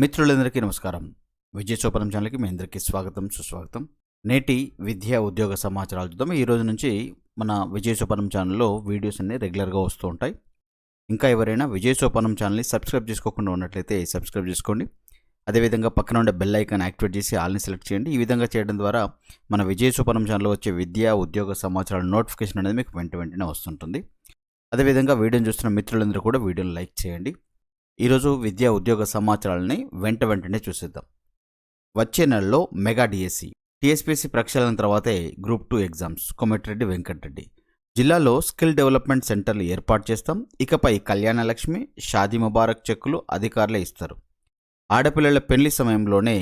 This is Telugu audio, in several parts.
మిత్రులందరికీ నమస్కారం. విజయ సోపనం ఛానల్కి మీ అందరికీ స్వాగతం సుస్వాగతం. నేటి విద్యా ఉద్యోగ సమాచారాలు చూద్దాం ఈ రోజు నుంచి మన విజయ సోపనం ఛానల్లో వీడియోస్ అన్ని రెగ్యులర్గా వస్తూ ఉంటాయి. ఇంకా ఎవరైనా విజయ సోపనం ఛానల్ని సబ్స్క్రైబ్ చేసుకోకుండా ఉన్నట్లయితే సబ్స్క్రైబ్ చేసుకోండి. అదేవిధంగా పక్కన ఉండే బెల్ ఐకాన్ యాక్టివేట్ చేసి ఆల్ని సెలెక్ట్ చేయండి. ఈ విధంగా చేయడం ద్వారా మన విజయ సోపనం ఛానల్లో వచ్చే విద్యా ఉద్యోగ సమాచారాల నోటిఫికేషన్ అనేది మీకు వెంట వెంటనే వస్తుంటుంది. అదేవిధంగా వీడియోని చూస్తున్న మిత్రులందరూ కూడా వీడియోని లైక్ చేయండి. ఈరోజు విద్యా ఉద్యోగ సమాచారాలని వెంట వెంటనే చూసేద్దాం. వచ్చే నెలలో మెగా డిఎస్సి టీఎస్పీసీ ప్రక్షాళన తర్వాతే group two exams Komatireddy Venkatreddy. జిల్లాలో స్కిల్ డెవలప్మెంట్ సెంటర్లు ఏర్పాటు చేస్తాం. ఇకపై కళ్యాణలక్ష్మి షాదీ ముబారక్ చెక్కులు అధికారులే ఇస్తారు. ఆడపిల్లల పెళ్ళి సమయంలోనే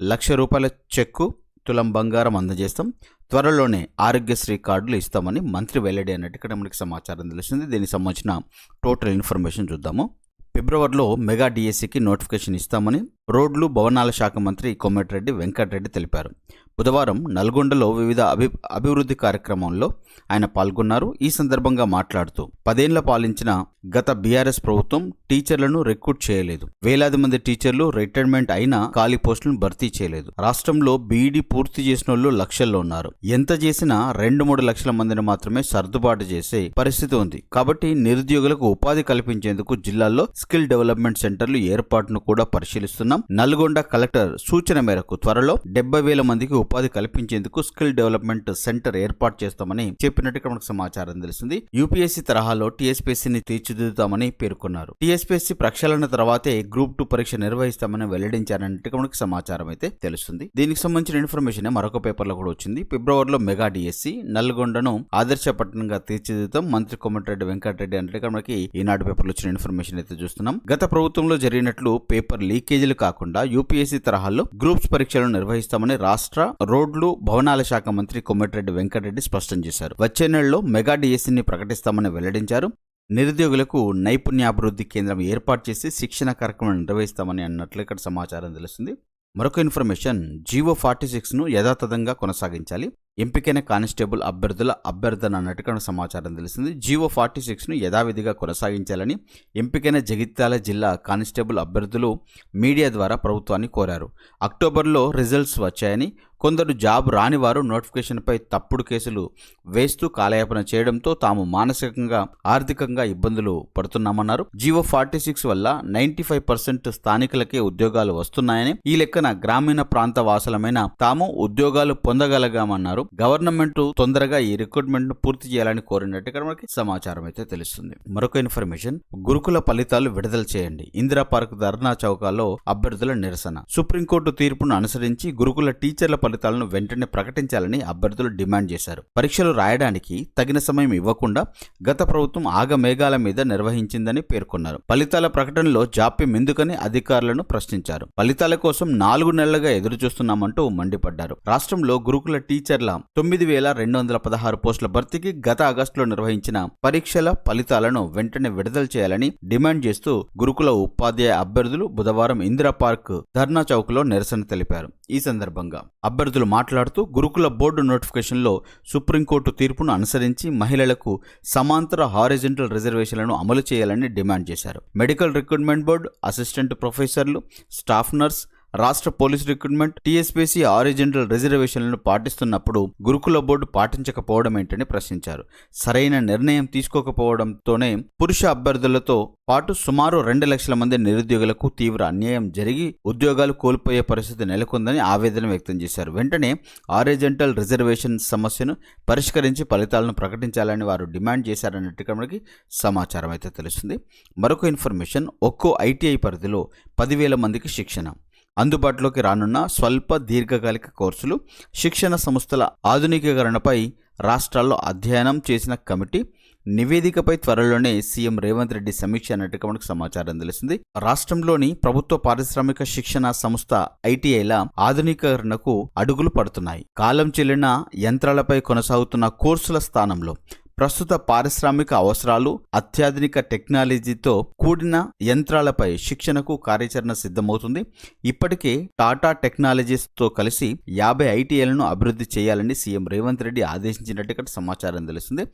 లక్ష రూపాయల చెక్కు తులం బంగారం అందజేస్తాం. త్వరలోనే ఆరోగ్యశ్రీ కార్డులు ఇస్తామని మంత్రి వెల్లడి అన్నట్టు ఇక్కడ మనకి సమాచారం తెలిసింది దీనికి సంబంధించిన టోటల్ ఇన్ఫర్మేషన్ చూద్దాము. ఫిబ్రవరిలో మెగా డిఎస్సికి నోటిఫికేషన్ ఇస్తామని రోడ్లు భవనాల శాఖ మంత్రి కోమటిరెడ్డి వెంకటరెడ్డి తెలిపారు. బుధవారం నల్గొండలో వివిధ అభి అభివృద్ధి కార్యక్రమంలో ఆయన పాల్గొన్నారు. ఈ సందర్భంగా మాట్లాడుతూ పదేళ్ళ పాలించిన గత బీఆర్ఎస్ ప్రభుత్వం టీచర్లను రిక్రూట్ చేయలేదు. వేలాది మంది టీచర్లు రిటైర్మెంట్ అయినా ఖాళీ పోస్టులను భర్తీ చేయలేదు. రాష్ట్రంలో బీఈడీ పూర్తి చేసిన వాళ్ళు లక్షల్లో ఉన్నారు. ఎంత చేసినా రెండు మూడు లక్షల మందిని మాత్రమే సర్దుబాటు చేసే పరిస్థితి ఉంది. కాబట్టి నిరుద్యోగులకు ఉపాధి కల్పించేందుకు జిల్లాల్లో స్కిల్ డెవలప్మెంట్ సెంటర్లు ఏర్పాటును కూడా పరిశీలిస్తున్నాం. నల్గొండ కలెక్టర్ సూచన మేరకు త్వరలో డెబ్బై వేల మందికి ఉపాధి కల్పించేందుకు స్కిల్ డెవలప్మెంట్ సెంటర్ ఏర్పాటు చేస్తామని చెప్పినట్టు ఇక్కడ మనకు సమాచారం తెలిసింది యూపీఎస్సీ తరహాలో టీఎస్పీఎస్సీని తీర్చిదిద్దుతామని పేర్కొన్నారు. టీఎస్పీఎస్సీ ప్రక్షాళన తర్వాతే గ్రూప్ టూ పరీక్ష నిర్వహిస్తామని వెల్లడించారన్నట్టు మనకు సమాచారం అయితే తెలుస్తుంది. దీనికి సంబంధించిన ఇన్ఫర్మేషన్ మరొక పేపర్లో కూడా వచ్చింది. ఫిబ్రవరిలో మెగా డిఎస్సీ నల్గొండను ఆదర్శపట్నంగా తీర్చిదిద్దాం మంత్రి కోమటిరెడ్డి వెంకటరెడ్డి అన్నట్టుగా మనకి ఈనాడు పేపర్లో వచ్చిన ఇన్ఫర్మేషన్ అయితే చూస్తున్నాం. గత ప్రభుత్వంలో జరిగినట్లు పేపర్ లీకేజీలు కాకుండా యూపీఎస్సీ తరహాలో గ్రూప్స్ పరీక్షలను నిర్వహిస్తామని రాష్ట్ర రోడ్లు భవనాల శాఖ మంత్రి కొమ్మటిరెడ్డి వెంకటరెడ్డి స్పష్టం చేశారు. వచ్చే నెలలో మెగా డిఎస్సీని ప్రకటిస్తామని వెల్లడించారు. నిరుద్యోగులకు నైపుణ్యాభివృద్ధి కేంద్రం ఏర్పాటు చేసి శిక్షణ కార్యక్రమం నిర్వహిస్తామని అన్నట్లు ఇక్కడ సమాచారం తెలుస్తుంది. మరొక ఇన్ఫర్మేషన్ జీవో ఫార్టీ సిక్స్ను యథాతథంగా కొనసాగించాలి. ఎంపికైన కానిస్టేబుల్ అభ్యర్థుల అభ్యర్థన అన్నట్టుగా సమాచారం తెలిసింది జీవో ఫార్టీ సిక్స్ను యథావిధిగా కొనసాగించాలని ఎంపికైన జగిత్యాల జిల్లా కానిస్టేబుల్ అభ్యర్థులు మీడియా ద్వారా ప్రభుత్వాన్ని కోరారు. అక్టోబర్లో రిజల్ట్స్ వచ్చాయని కొందరు జాబ్ రానివారు నోటిఫికేషన్పై తప్పుడు కేసులు వేస్తూ కాలయాపన చేయడంతో తాము మానసికంగా ఆర్థికంగా ఇబ్బందులు పడుతున్నామన్నారు. జీవో ఫార్టీ సిక్స్ వల్ల నైంటీ ఫైవ్ పర్సెంట్ స్థానికులకే ఉద్యోగాలు వస్తున్నాయని ఈ లెక్కన గ్రామీణ ప్రాంత వాసులమైన తాము ఉద్యోగాలు పొందగలగామన్నారు. గవర్నమెంట్ తొందరగా ఈ రిక్రూట్మెంట్ను పూర్తి చేయాలని కోరినట్టు ఇక్కడ మనకి సమాచారం అయితే తెలుస్తుంది. మరొక ఇన్ఫర్మేషన్ గురుకుల ఫలితాలు విడుదల చేయండి. ఇందిరా పార్క్ ధర్నా చౌకాలో అభ్యర్థుల నిరసన. సుప్రీంకోర్టు తీర్పును అనుసరించి గురుకుల టీచర్ల ఫలితాలను వెంటనే ప్రకటించాలని అభ్యర్థులు డిమాండ్ చేశారు. పరీక్షలు రాయడానికి తగిన సమయం ఇవ్వకుండా గత ప్రభుత్వం ఆగమేఘాల మీద నిర్వహించిందని పేర్కొన్నారు. ఫలితాల ప్రకటనలో జాప్యం ఎందుకని అధికారులను ప్రశ్నించారు. ఫలితాల కోసం నాలుగు నెలలుగా ఎదురు చూస్తున్నామంటూ మండిపడ్డారు. రాష్ట్రంలో గురుకుల టీచర్ల తొమ్మిది వేల రెండు వందల పదహారు పోస్టుల భర్తీకి గత ఆగస్టులో నిర్వహించిన పరీక్షల ఫలితాలను వెంటనే విడుదల చేయాలని డిమాండ్ చేస్తూ గురుకుల ఉపాధ్యాయ అభ్యర్థులు బుధవారం ఇందిరా పార్క్ ధర్నా చౌక్లో నిరసన తెలిపారు. ఈ సందర్భంగా అభ్యర్థులు మాట్లాడుతూ గురుకుల బోర్డు నోటిఫికేషన్లో సుప్రీంకోర్టు తీర్పును అనుసరించి మహిళలకు సమాంతర హారిజెంటల్ రిజర్వేషన్లను అమలు చేయాలని డిమాండ్ చేశారు. మెడికల్ రిక్రూట్మెంట్ బోర్డు అసిస్టెంట్ ప్రొఫెసర్లు స్టాఫ్ నర్స్ రాష్ట్ర పోలీస్ రిక్రూట్మెంట్ టీఎస్పీసీ ఆరిజెంటల్ రిజర్వేషన్లను పాటిస్తున్నప్పుడు గురుకుల బోర్డు పాటించకపోవడం ఏంటని ప్రశ్నించారు. సరైన నిర్ణయం తీసుకోకపోవడంతోనే పురుష అభ్యర్థులతో పాటు సుమారు రెండు లక్షల మంది నిరుద్యోగులకు తీవ్ర అన్యాయం జరిగి ఉద్యోగాలు కోల్పోయే పరిస్థితి నెలకొందని ఆవేదన వ్యక్తం చేశారు. వెంటనే ఆరిజెంటల్ రిజర్వేషన్ సమస్యను పరిష్కరించి ఫలితాలను ప్రకటించాలని వారు డిమాండ్ చేశారన్నట్టుగా మనకి సమాచారం అయితే తెలుస్తుంది. మరొక ఇన్ఫర్మేషన్ ఒక్కో ఐటీఐ పరిధిలో పదివేల మందికి శిక్షణ. అందుబాటులోకి రానున్న స్వల్ప దీర్ఘకాలిక కోర్సులు శిక్షణ సంస్థల ఆధునికీకరణపై రాష్ట్రాల్లో అధ్యయనం చేసిన కమిటీ నివేదికపై త్వరలోనే సీఎం రేవంత్ రెడ్డి సమీక్ష అన్నట్టుగా మనకు సమాచారం తెలిసింది రాష్ట్రంలోని ప్రభుత్వ పారిశ్రామిక శిక్షణ సంస్థ ఐటీఐల ఆధునీకరణకు అడుగులు పడుతున్నాయి. కాలం చెల్లిన యంత్రాలపై కొనసాగుతున్న కోర్సుల స్థానంలో ప్రస్తుత పారిశ్రామిక అవసరాలు అత్యాధునిక టెక్నాలజీతో కూడిన యంత్రాలపై శిక్షణకు కార్యాచరణ సిద్ధమవుతుంది. ఇప్పటికే టాటా టెక్నాలజీస్తో కలిసి యాభై ఐటీఐలను అభివృద్ధి చేయాలని సీఎం రేవంత్ రెడ్డి ఆదేశించినట్టు ఇక్కడ సమాచారం తెలుస్తుంది.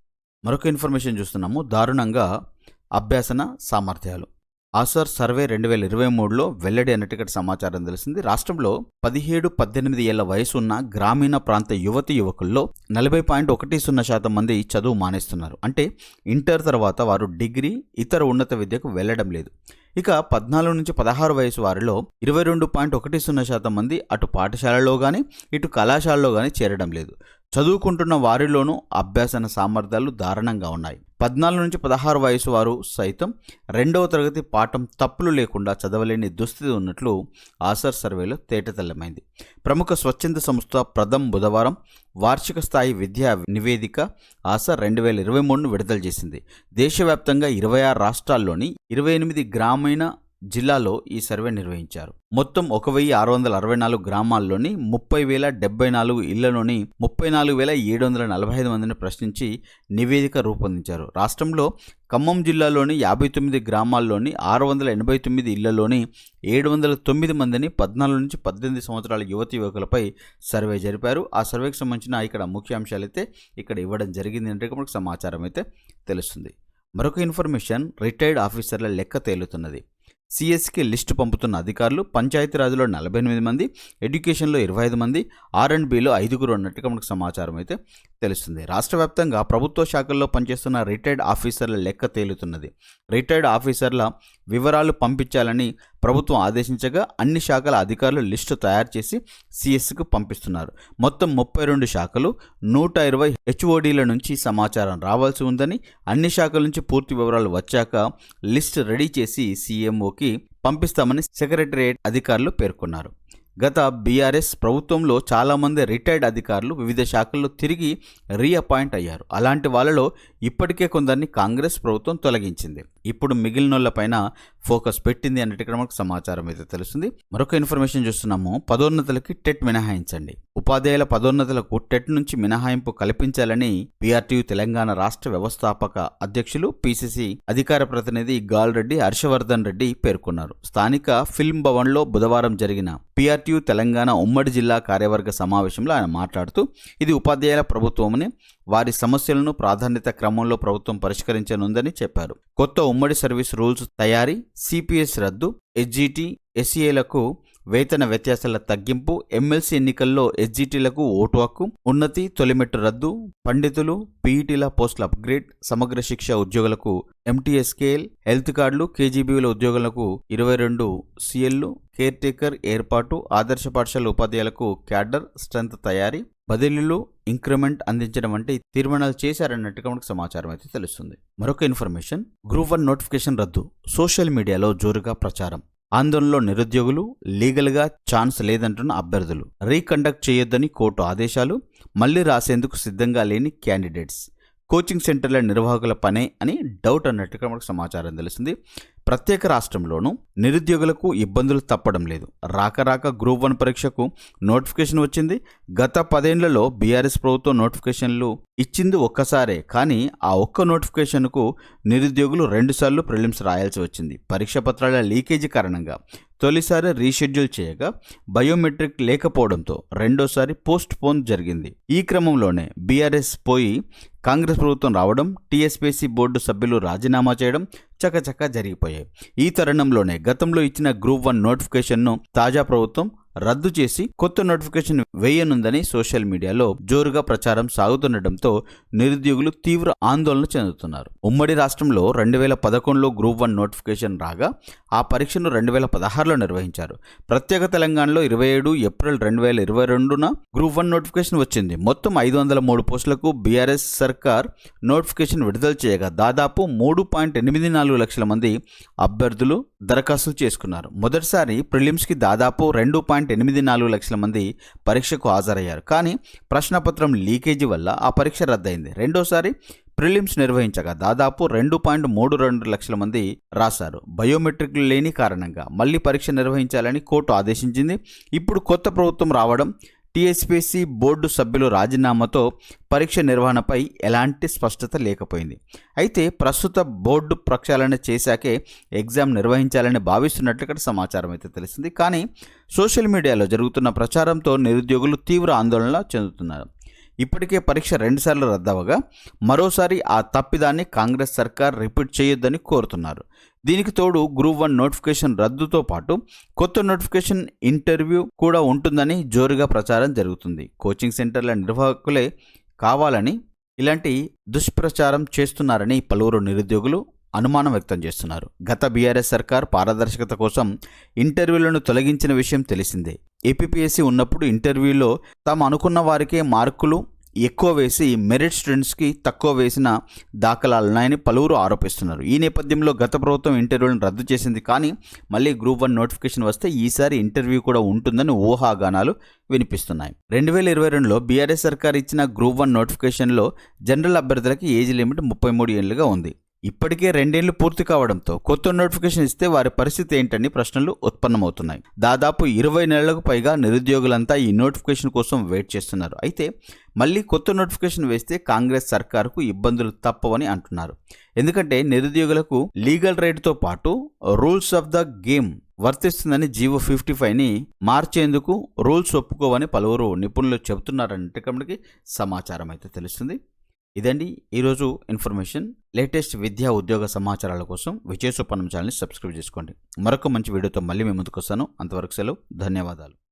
మరొక ఇన్ఫర్మేషన్ చూస్తున్నాము. దారుణంగా అభ్యాసన సామర్థ్యాలు. ఆసర్ సర్వే రెండు వేల ఇరవై మూడులో వెల్లడి అన్నట్టుగా సమాచారం తెలిసింది. రాష్ట్రంలో పదిహేడు పద్దెనిమిది ఏళ్ళ వయసు ఉన్న గ్రామీణ ప్రాంత యువతి యువకుల్లో నలభై పాయింట్ ఒకటి సున్నా శాతం మంది చదువు మానేస్తున్నారు. అంటే ఇంటర్ తర్వాత వారు డిగ్రీ ఇతర ఉన్నత విద్యకు వెళ్ళడం లేదు. ఇక పద్నాలుగు నుంచి పదహారు వయసు వారిలో ఇరవై రెండు పాయింట్ ఒకటి సున్నా శాతం మంది అటు పాఠశాలలో కానీ ఇటు కళాశాలలో కానీ చేరడం లేదు. చదువుకుంటున్న వారిలోనూ అభ్యాసన సామర్థ్యాలు దారుణంగా ఉన్నాయి. పద్నాలుగు నుంచి పదహారు వయసు వారు సైతం రెండవ తరగతి పాఠం తప్పులు లేకుండా చదవలేని దుస్థితి ఉన్నట్లు ఆసర్ సర్వేలో తేటతెల్లమైంది. ప్రముఖ స్వచ్ఛంద సంస్థ ప్రథమ్ బుధవారం వార్షిక స్థాయి విద్యా నివేదిక ఆసర్ రెండు వేల ఇరవై మూడును విడుదల చేసింది. దేశవ్యాప్తంగా ఇరవై ఆరు రాష్ట్రాల్లోని ఇరవై ఎనిమిది గ్రామీణ జిల్లాలో ఈ సర్వే నిర్వహించారు. మొత్తం ఒక వెయ్యి ఆరు వందల అరవై నాలుగు గ్రామాల్లోని ముప్పై వేల డెబ్బై నాలుగు ఇళ్ళలోని ముప్పై నాలుగు వేల ఏడు వందల నలభై ఐదు మందిని ప్రశ్నించి నివేదిక రూపొందించారు. రాష్ట్రంలో ఖమ్మం జిల్లాలోని యాభై తొమ్మిది గ్రామాల్లోని ఆరు వందల ఎనభై తొమ్మిది ఇళ్ళలోని ఏడు వందల తొమ్మిది మందిని పద్నాలుగు నుంచి పద్దెనిమిది సంవత్సరాల యువతి యువకులపై సర్వే జరిపారు. ఆ సర్వేకి సంబంధించిన ఇక్కడ ముఖ్యాంశాలు అయితే ఇక్కడ ఇవ్వడం జరిగింది. అంటే మనకు సమాచారం అయితే తెలుస్తుంది. మరొక ఇన్ఫర్మేషన్ రిటైర్డ్ ఆఫీసర్ల లెక్క తేలుతున్నది. సిఎస్కి లిస్టు పంపుతున్న అధికారులు పంచాయతీరాజ్లో నలభై ఎనిమిది మంది ఎడ్యుకేషన్లో ఇరవై ఐదు మంది ఆర్ అండ్ బిలో ఐదుగురు ఉన్నట్టుగా మనకు సమాచారం అయితే తెలుస్తుంది. రాష్ట్ర వ్యాప్తంగా ప్రభుత్వ శాఖల్లో పనిచేస్తున్న రిటైర్డ్ ఆఫీసర్ల లెక్క తేలుతున్నది. రిటైర్డ్ ఆఫీసర్ల వివరాలు పంపించాలని ప్రభుత్వం ఆదేశించగా అన్ని శాఖల అధికారులు లిస్టు తయారు చేసి సిఎస్కు పంపిస్తున్నారు. మొత్తం ముప్పై రెండు శాఖలు నూట ఇరవై హెచ్ఓడీల నుంచి సమాచారం రావాల్సి ఉందని అన్ని శాఖల నుంచి పూర్తి వివరాలు వచ్చాక లిస్ట్ రెడీ చేసి సీఎంఓకి పంపిస్తామని సెక్రటరియట్ అధికారులు పేర్కొన్నారు. గత బీఆర్ఎస్ ప్రభుత్వంలో చాలామంది రిటైర్డ్ అధికారులు వివిధ శాఖల్లో తిరిగి రీఅపాయింట్ అయ్యారు. అలాంటి వాళ్ళలో ఇప్పటికే కొందరిని కాంగ్రెస్ ప్రభుత్వం తొలగించింది. ఇప్పుడు మిగిలినోళ్ళపైన ఫోకస్ పెట్టింది అన్నట్టుగా మనకు సమాచారం అయితే తెలుస్తుంది. మరొక ఇన్ఫర్మేషన్ చూస్తున్నాము. పదోన్నతులకి టెట్ మినహాయించండి. ఉపాధ్యాయుల పదోన్నతులకు టెట్ నుంచి మినహాయింపు కల్పించాలని పిఆర్టీయు తెలంగాణ రాష్ట్ర వ్యవస్థాపక అధ్యక్షులు పీసీసీ అధికార ప్రతినిధి గాల్రెడ్డి హర్షవర్ధన్ రెడ్డి పేర్కొన్నారు. స్థానిక ఫిల్మ్ భవన్లో బుధవారం జరిగిన పిఆర్టీయు తెలంగాణ ఉమ్మడి జిల్లా కార్యవర్గ సమావేశంలో ఆయన మాట్లాడుతూ ఇది ఉపాధ్యాయుల ప్రభుత్వమని వారి సమస్యలను ప్రాధాన్యత క్రమంలో ప్రభుత్వం పరిష్కరించనుందని చెప్పారు. కొత్త ఉమ్మడి సర్వీస్ రూల్స్ తయారీ సిపిఎస్ రద్దు ఎస్జీటీ ఎస్సీఏలకు వేతన వ్యత్యాసాల తగ్గింపు ఎమ్మెల్సీ ఎన్నికల్లో ఎస్జీటీలకు ఓటు హక్కు ఉన్నతి తొలిమెట్టు రద్దు పండితులు పీఈటీల పోస్టుల అప్గ్రేడ్ సమగ్ర శిక్ష ఉద్యోగులకు ఎంటీఎస్కేఎల్ హెల్త్ కార్డులు కేజీబీల ఉద్యోగులకు ఇరవై రెండు సీఎల్లు కేర్ టేకర్ ఏర్పాటు ఆదర్శ పాఠశాల ఉపాధ్యాయులకు క్యాడర్ స్ట్రెంత్ తయారీ బదిలీలు ఇంక్రిమెంట్ అందించడం వంటి తీర్మానాలు చేశారన్నట్టుగా మనకు సమాచారం అయితే తెలుస్తుంది. మరొక ఇన్ఫర్మేషన్ గ్రూప్ వన్ నోటిఫికేషన్ రద్దు సోషల్ మీడియాలో జోరుగా ప్రచారం. ఆందోళనలో నిరుద్యోగులు లీగల్గా ఛాన్స్ లేదంటున్న అభ్యర్థులు. రీకండక్ట్ చేయొద్దని కోర్టు ఆదేశాలు మళ్ళీ రాసేందుకు సిద్ధంగా లేని క్యాండిడేట్స్. కోచింగ్ సెంటర్ల నిర్వాహకుల పనే అని డౌట్ అన్నట్టుగా మనకు సమాచారం తెలిసింది ప్రత్యేక రాష్ట్రంలోనూ నిరుద్యోగులకు ఇబ్బందులు తప్పడం లేదు. రాక రాక గ్రూప్ వన్ పరీక్షకు నోటిఫికేషన్ వచ్చింది. గత పదేళ్ళలో బీఆర్ఎస్ ప్రభుత్వం నోటిఫికేషన్లు ఇచ్చింది ఒక్కసారే. కానీ ఆ ఒక్క నోటిఫికేషన్కు నిరుద్యోగులు రెండుసార్లు ప్రిలిమ్స్ రాయాల్సి వచ్చింది. పరీక్ష పత్రాల లీకేజీ కారణంగా తొలిసారి రీషెడ్యూల్ చేయగా బయోమెట్రిక్ లేకపోవడంతో రెండోసారి పోస్ట్ పోన్ జరిగింది. ఈ క్రమంలోనే బీఆర్ఎస్ పోయి కాంగ్రెస్ ప్రభుత్వం రావడం టీఎస్పీసీ బోర్డు సభ్యులు రాజీనామా చేయడం చకచక జరిగిపోయాయి. ఈ తరుణంలోనే గతంలో ఇచ్చిన గ్రూప్ వన్ నోటిఫికేషన్ను తాజా ప్రభుత్వం రద్దు చేసి కొత్త నోటిఫికేషన్ వేయనుందని సోషల్ మీడియాలో జోరుగా ప్రచారం సాగుతుండటంతో నిరుద్యోగులు తీవ్ర ఆందోళన చెందుతున్నారు. ఉమ్మడి రాష్ట్రంలో రెండు వేల పదకొండులో గ్రూప్ వన్ నోటిఫికేషన్ రాగా ఆ పరీక్షను రెండు వేల పదహారులో నిర్వహించారు. ప్రత్యేక తెలంగాణలో ఇరవై ఏడు ఏప్రిల్ రెండు వేల ఇరవై రెండున గ్రూప్ వన్ నోటిఫికేషన్ వచ్చింది. మొత్తం ఐదు వందల మూడు పోస్టులకు బీఆర్ఎస్ సర్కార్ నోటిఫికేషన్ విడుదల చేయగా దాదాపు మూడు పాయింట్ ఎనిమిది నాలుగు లక్షల మంది అభ్యర్థులు దరఖాస్తులు చేసుకున్నారు. మొదటిసారి ప్రిలిమ్స్కి దాదాపు రెండు పాయింట్ ఎనిమిది నాలుగు లక్షల మంది పరీక్షకు హాజరయ్యారు. కానీ ప్రశ్నపత్రం లీకేజీ వల్ల ఆ పరీక్ష రద్దయింది. రెండోసారి ప్రిలిమ్స్ నిర్వహించగా దాదాపు రెండు పాయింట్ మూడు రెండు లక్షల మంది రాశారు. బయోమెట్రిక్లు లేని కారణంగా మళ్ళీ పరీక్ష నిర్వహించాలని కోర్టు ఆదేశించింది. ఇప్పుడు కొత్త ప్రభుత్వం రావడం టీఎస్పీసీ బోర్డు సభ్యులు రాజీనామాతో పరీక్ష నిర్వహణపై ఎలాంటి స్పష్టత లేకపోయింది. అయితే ప్రస్తుత బోర్డు ప్రక్షాళన చేశాకే ఎగ్జామ్ నిర్వహించాలని భావిస్తున్నట్లు ఇక్కడ సమాచారం అయితే తెలిసింది కానీ సోషల్ మీడియాలో జరుగుతున్న ప్రచారంతో నిరుద్యోగులు తీవ్ర ఆందోళన చెందుతున్నారు. ఇప్పటికే పరీక్ష రెండుసార్లు రద్దవగా మరోసారి ఆ తప్పిదాన్ని కాంగ్రెస్ సర్కార్ రిపీట్ చేయొద్దని కోరుతున్నారు. దీనికి తోడు గ్రూప్ వన్ నోటిఫికేషన్ రద్దుతో పాటు కొత్త నోటిఫికేషన్ ఇంటర్వ్యూ కూడా ఉంటుందని జోరుగా ప్రచారం జరుగుతుంది. కోచింగ్ సెంటర్ల నిర్వాహకులే కావాలని ఇలాంటి దుష్ప్రచారం చేస్తున్నారని పలువురు నిరుద్యోగులు అనుమానం వ్యక్తం చేస్తున్నారు. గత బీఆర్ఎస్ సర్కార్ పారదర్శకత కోసం ఇంటర్వ్యూలను తొలగించిన విషయం తెలిసిందే. ఏపీపీఎస్సీ ఉన్నప్పుడు ఇంటర్వ్యూలో తాము అనుకున్న వారికే మార్కులు ఎక్కువ వేసి మెరిట్ స్టూడెంట్స్కి తక్కువ వేసిన దాఖలాలున్నాయని పలువురు ఆరోపిస్తున్నారు. ఈ నేపథ్యంలో గత ప్రభుత్వం ఇంటర్వ్యూలను రద్దు చేసింది కానీ మళ్ళీ గ్రూప్ వన్ నోటిఫికేషన్ వస్తే ఈసారి ఇంటర్వ్యూ కూడా ఉంటుందని ఊహాగానాలు వినిపిస్తున్నాయి. రెండు వేల ఇరవై రెండులో బీఆర్ఎస్ సర్కార్ ఇచ్చిన గ్రూప్ వన్ నోటిఫికేషన్లో జనరల్ అభ్యర్థులకి ఏజ్ లిమిట్ ముప్పై మూడు ఏళ్ళుగా ఉంది. ఇప్పటికే రెండేళ్ళు పూర్తి కావడంతో కొత్త నోటిఫికేషన్ ఇస్తే వారి పరిస్థితి ఏంటని ప్రశ్నలు ఉత్పన్నమవుతున్నాయి. దాదాపు ఇరవై నెలలకు పైగా నిరుద్యోగులంతా ఈ నోటిఫికేషన్ కోసం వెయిట్ చేస్తున్నారు. అయితే మళ్ళీ కొత్త నోటిఫికేషన్ వేస్తే కాంగ్రెస్ సర్కారుకు ఇబ్బందులు తప్పవని అంటున్నారు. ఎందుకంటే నిరుద్యోగులకు లీగల్ రైట్తో పాటు రూల్స్ ఆఫ్ ద గేమ్ వర్తిస్తుందని జీవో ఫిఫ్టీ ఫైవ్ని మార్చేందుకు రూల్స్ ఒప్పుకోవని పలువురు నిపుణులు చెబుతున్నారంటే సమాచారం అయితే తెలుస్తుంది. ఇదండి ఈరోజు ఇన్ఫర్మేషన్. లేటెస్ట్ విద్యా ఉద్యోగ సమాచారాల కోసం విజయ సుపన్నం ఛానల్ని సబ్స్క్రైబ్ చేసుకోండి. మరొక మంచి వీడియోతో మళ్ళీ మేము ముందుకు వస్తాను. అంతవరకు సెలవు. ధన్యవాదాలు.